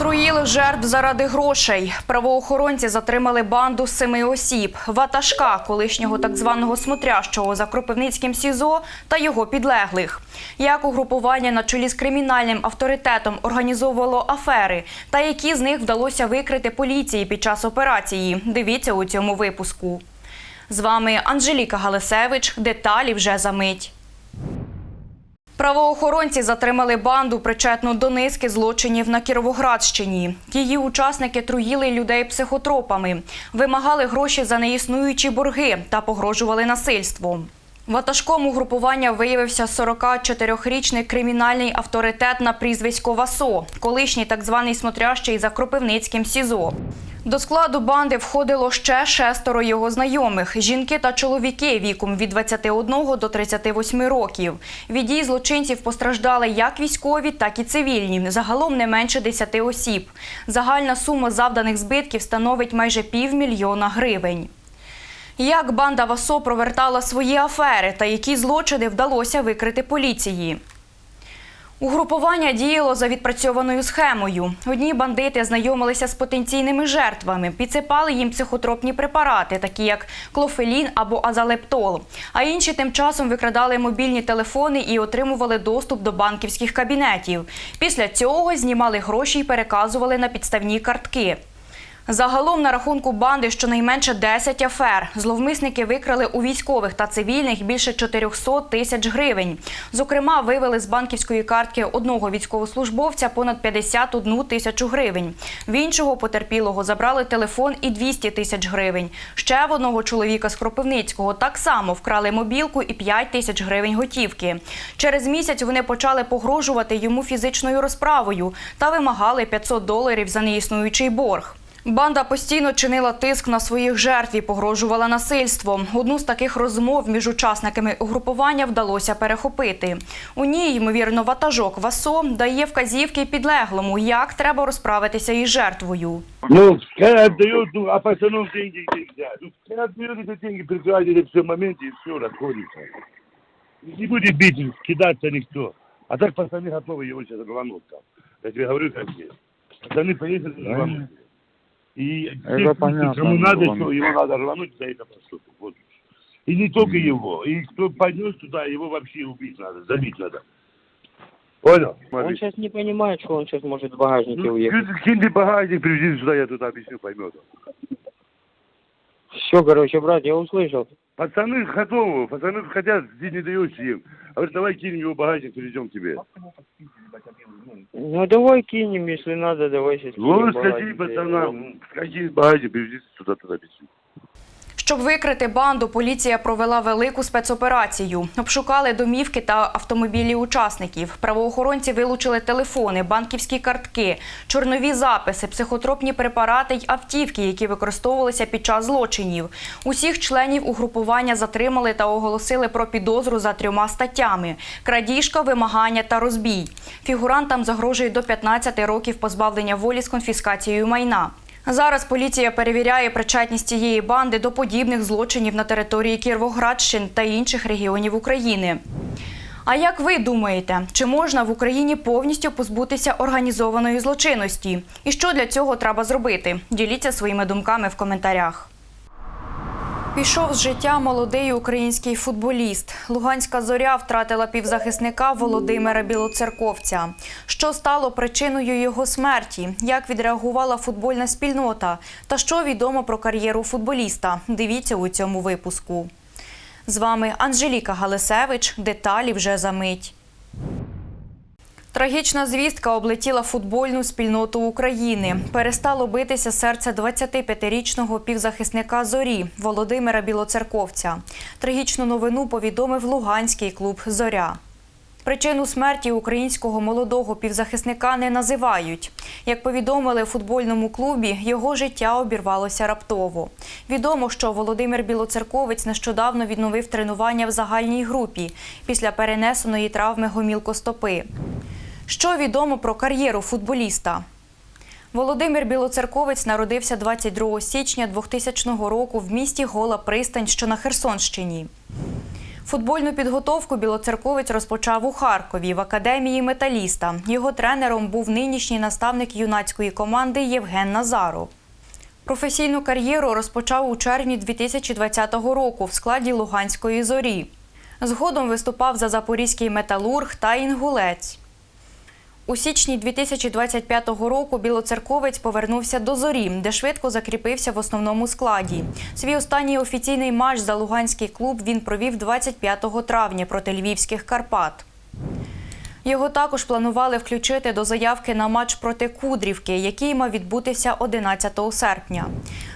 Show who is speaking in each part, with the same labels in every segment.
Speaker 1: Отруїли жертв заради грошей. Правоохоронці затримали банду семи осіб. Ватажка, колишнього так званого смотрящого за Кропивницьким СІЗО та його підлеглих. Як угрупування на чолі з кримінальним авторитетом організовувало афери, та які з них вдалося викрити поліції під час операції. Дивіться у цьому випуску. З вами Анжеліка Галисевич. Деталі вже за мить. Правоохоронці затримали банду, причетну до низки злочинів на Кіровоградщині. Її учасники труїли людей психотропами, вимагали гроші за неіснуючі борги та погрожували насильством. Ватажком угрупування виявився 44-річний кримінальний авторитет на прізвисько Васо, колишній так званий смотрящий за Кропивницьким СІЗО. До складу банди входило ще шестеро його знайомих – жінки та чоловіки віком від 21 до 38 років. Від дій злочинців постраждали як військові, так і цивільні. Загалом не менше 10 осіб. Загальна сума завданих збитків становить майже півмільйона гривень. Як банда Васо провертала свої афери та які злочини вдалося викрити поліції? Угрупування діяло за відпрацьованою схемою. Одні бандити знайомилися з потенційними жертвами, підсипали їм психотропні препарати, такі як клофелін або азалептол. А інші тим часом викрадали мобільні телефони і отримували доступ до банківських кабінетів. Після цього знімали гроші і переказували на підставні картки. Загалом на рахунку банди щонайменше 10 афер. Зловмисники викрали у військових та цивільних більше 400 тисяч гривень. Зокрема, вивели з банківської картки одного військовослужбовця понад 51 тисячу гривень. В іншого потерпілого забрали телефон і 200 тисяч гривень. Ще в одного чоловіка з Кропивницького так само вкрали мобілку і 5 тисяч гривень готівки. Через місяць вони почали погрожувати йому фізичною розправою та вимагали 500 доларів за неіснуючий борг. Банда постійно чинила тиск на своїх жертв і погрожувала насильством. Одну з таких розмов між учасниками угрупування вдалося перехопити. У ній, ймовірно, ватажок Васо дає вказівки підлеглому, як треба розправитися із жертвою.
Speaker 2: Ну, когда отдает, ну, а пацанов деньги нельзя. Ну, когда отдает эти деньги, прикладывает все в моменте и все, расходится. Не будет бить, кидаться никто. А так пацаны готовы его сейчас рвануть там. Я тебе говорю, как есть. Пацаны поехали рвануть. И
Speaker 3: Это понятно,
Speaker 2: кому надо, что его надо рвануть, за это поступит. Вот. И не только его. И кто поднес туда, его вообще убить надо, забить надо. Понял?
Speaker 3: Он
Speaker 2: Смотри.
Speaker 3: сейчас не понимает, что он сейчас может в багажнике
Speaker 2: Ну,
Speaker 3: уехать.
Speaker 2: кинь ты багажник, привези сюда, я тут объясню, поймет.
Speaker 3: Все, короче, брат, я услышал.
Speaker 2: Пацаны готовы, пацаны хотят, здесь не даешь им. Говорит, давай кинем его багажник, привезем к тебе.
Speaker 3: Ну давай кинем, если надо, давай сейчас в
Speaker 2: скажи пацанам, скажи багажник, привези сюда, туда объясню.
Speaker 1: Щоб викрити банду, поліція провела велику спецоперацію. Обшукали домівки та автомобілі учасників. Правоохоронці вилучили телефони, банківські картки, чорнові записи, психотропні препарати й автівки, які використовувалися під час злочинів. Усіх членів угрупування затримали та оголосили про підозру за трьома статтями: крадіжка, вимагання та розбій. Фігурантам загрожує до 15 років позбавлення волі з конфіскацією майна. Зараз поліція перевіряє причетність цієї банди до подібних злочинів на території Кіровоградщин та інших регіонів України. А як ви думаєте, чи можна в Україні повністю позбутися організованої злочинності? І що для цього треба зробити? Діліться своїми думками в коментарях. Пішов з життя молодий український футболіст. Луганська зоря втратила півзахисника Володимира Білоцерковця. Що стало причиною його смерті? Як відреагувала футбольна спільнота? Та що відомо про кар'єру футболіста? Дивіться у цьому випуску. З вами Анжеліка Галисевич. Деталі вже за мить. Трагічна звістка облетіла футбольну спільноту України. Перестало битися серце 25-річного півзахисника Зорі Володимира Білоцерковця. Трагічну новину повідомив Луганський клуб Зоря. Причину смерті українського молодого півзахисника не називають. Як повідомили у футбольному клубі, його життя обірвалося раптово. Відомо, що Володимир Білоцерковець нещодавно відновив тренування в загальній групі після перенесеної травми гомілкостопи. Що відомо про кар'єру футболіста? Володимир Білоцерковець народився 22 січня 2000 року в місті Гола Пристань, що на Херсонщині. Футбольну підготовку білоцерковець розпочав у Харкові в академії металіста. Його тренером був нинішній наставник юнацької команди Євген Назаров. Професійну кар'єру розпочав у червні 2020 року в складі Луганської зорі. Згодом виступав за запорізький металург та інгулець. У січні 2025 року білоцерковець повернувся до зорі, де швидко закріпився в основному складі. Свій останній офіційний матч за луганський клуб він провів 25 травня проти львівських Карпат. Його також планували включити до заявки на матч проти Кудрівки, який мав відбутися 11 серпня.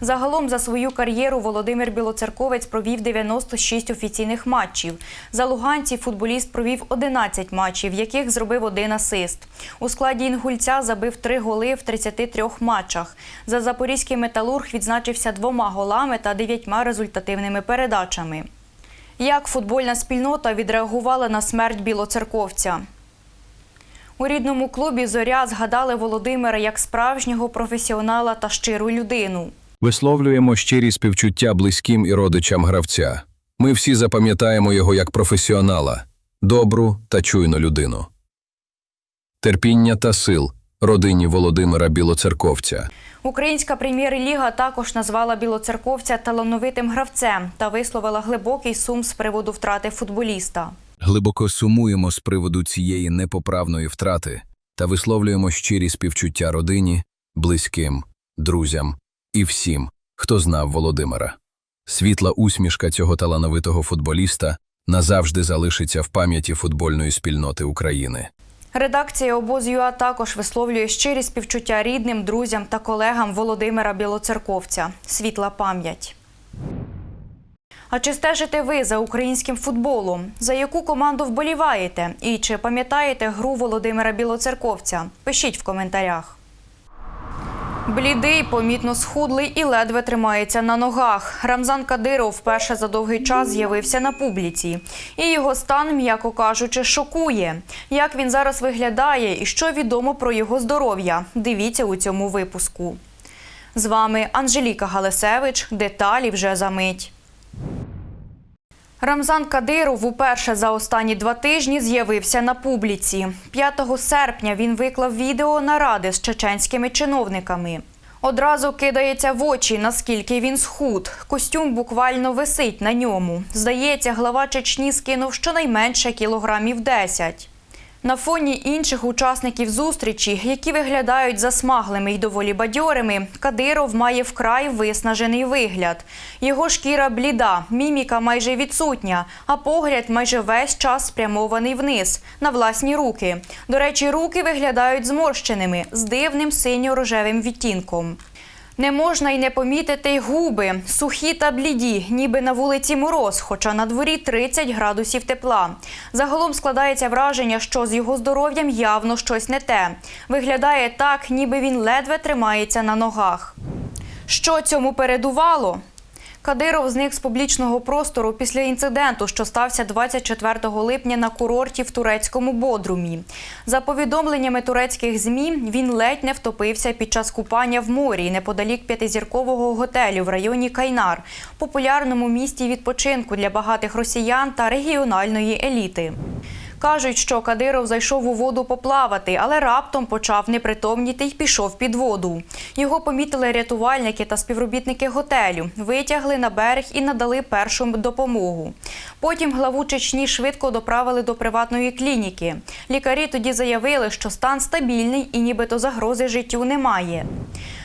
Speaker 1: Загалом за свою кар'єру Володимир Білоцерковець провів 96 офіційних матчів. За луганці футболіст провів 11 матчів, в яких зробив один асист. У складі інгульця забив три голи в 33 матчах. За запорізький металург відзначився двома голами та дев'ятьма результативними передачами. Як футбольна спільнота відреагувала на смерть білоцерковця? У рідному клубі Зоря згадали Володимира як справжнього професіонала та щиру людину.
Speaker 4: Висловлюємо щирі співчуття близьким і родичам гравця. Ми всі запам'ятаємо його як професіонала, добру та чуйну людину. Терпіння та сил родині Володимира Білоцерковця.
Speaker 1: Українська прем'єр-ліга також назвала білоцерковця талановитим гравцем та висловила глибокий сум з приводу втрати футболіста.
Speaker 4: Глибоко сумуємо з приводу цієї непоправної втрати та висловлюємо щирі співчуття родині, близьким, друзям і всім, хто знав Володимира. Світла усмішка цього талановитого футболіста назавжди залишиться в пам'яті футбольної спільноти України.
Speaker 1: Редакція обоз.ЮА також висловлює щирі співчуття рідним, друзям та колегам Володимира Білоцерковця. Світла пам'ять. А чи стежите ви за українським футболом? За яку команду вболіваєте? І чи пам'ятаєте гру Володимира Білоцерковця? Пишіть в коментарях. Блідий, помітно схудлий і ледве тримається на ногах. Рамзан Кадиров вперше за довгий час з'явився на публіці. І його стан, м'яко кажучи, шокує. Як він зараз виглядає і що відомо про його здоров'я? Дивіться у цьому випуску. З вами Анжеліка Галисевич. Деталі вже за мить. Рамзан Кадиров уперше за останні два тижні з'явився на публіці. 5 серпня він виклав відео наради з чеченськими чиновниками. Одразу кидається в очі, наскільки він схуд. Костюм буквально висить на ньому. Здається, глава Чечні скинув щонайменше кілограмів 10. На фоні інших учасників зустрічі, які виглядають засмаглими й доволі бадьорими, Кадиров має вкрай виснажений вигляд. Його шкіра бліда, міміка майже відсутня, а погляд майже весь час спрямований вниз, на власні руки. До речі, руки виглядають зморщеними, з дивним синьо-рожевим відтінком. Не можна й не помітити губи, сухі та бліді, ніби на вулиці мороз, хоча на дворі 30 градусів тепла. Загалом складається враження, що з його здоров'ям явно щось не те. Виглядає так, ніби він ледве тримається на ногах. Що цьому передувало? Кадиров зник з публічного простору після інциденту, що стався 24 липня на курорті в турецькому Бодрумі. За повідомленнями турецьких змі, він ледь не втопився під час купання в морі неподалік п'ятизіркового готелю в районі Кайнар, популярному місті відпочинку для багатих росіян та регіональної еліти. Кажуть, що Кадиров зайшов у воду поплавати, але раптом почав непритомніти й пішов під воду. Його помітили рятувальники та співробітники готелю, витягли на берег і надали першу допомогу. Потім главу Чечні швидко доправили до приватної клініки. Лікарі тоді заявили, що стан стабільний і нібито загрози життю немає.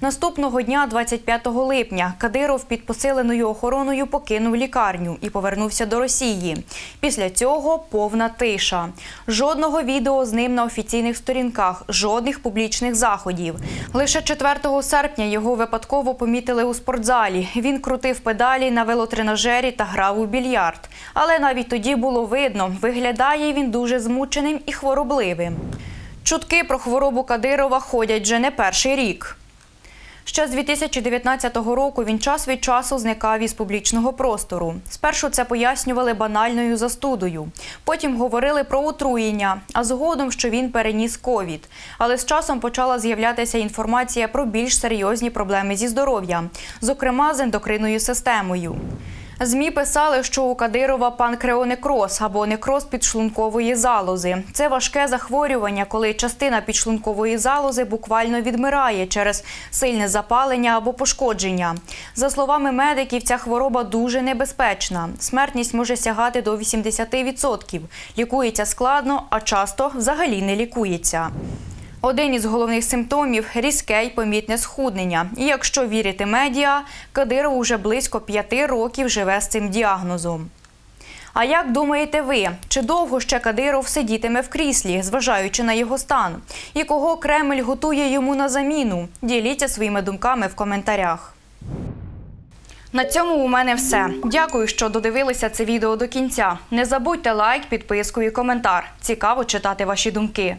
Speaker 1: Наступного дня, 25 липня, Кадиров під посиленою охороною покинув лікарню і повернувся до Росії. Після цього повна тиша. Жодного відео з ним на офіційних сторінках, жодних публічних заходів. Лише 4 серпня його випадково помітили у спортзалі. Він крутив педалі на велотренажері та грав у більярд. Але навіть тоді було видно, виглядає він дуже змученим і хворобливим. Чутки про хворобу Кадирова ходять вже не перший рік. Ще з 2019 року він час від часу зникав із публічного простору. Спершу це пояснювали банальною застудою. Потім говорили про отруєння, а згодом, що він переніс ковід. Але з часом почала з'являтися інформація про більш серйозні проблеми зі здоров'ям, зокрема з ендокринною системою. ЗМІ писали, що у Кадирова панкреонекроз або некроз підшлункової залози. Це важке захворювання, коли частина підшлункової залози буквально відмирає через сильне запалення або пошкодження. За словами медиків, ця хвороба дуже небезпечна. Смертність може сягати до 80%. Лікується складно, а часто взагалі не лікується. Один із головних симптомів різке й помітне схуднення. І якщо вірити медіа, Кадиров уже близько п'яти років живе з цим діагнозом. А як думаєте ви, чи довго ще Кадиров сидітиме в кріслі, зважаючи на його стан? І кого Кремль готує йому на заміну? Діліться своїми думками в коментарях. На цьому у мене все. Дякую, що додивилися це відео до кінця. Не забудьте лайк, підписку і коментар. Цікаво читати ваші думки.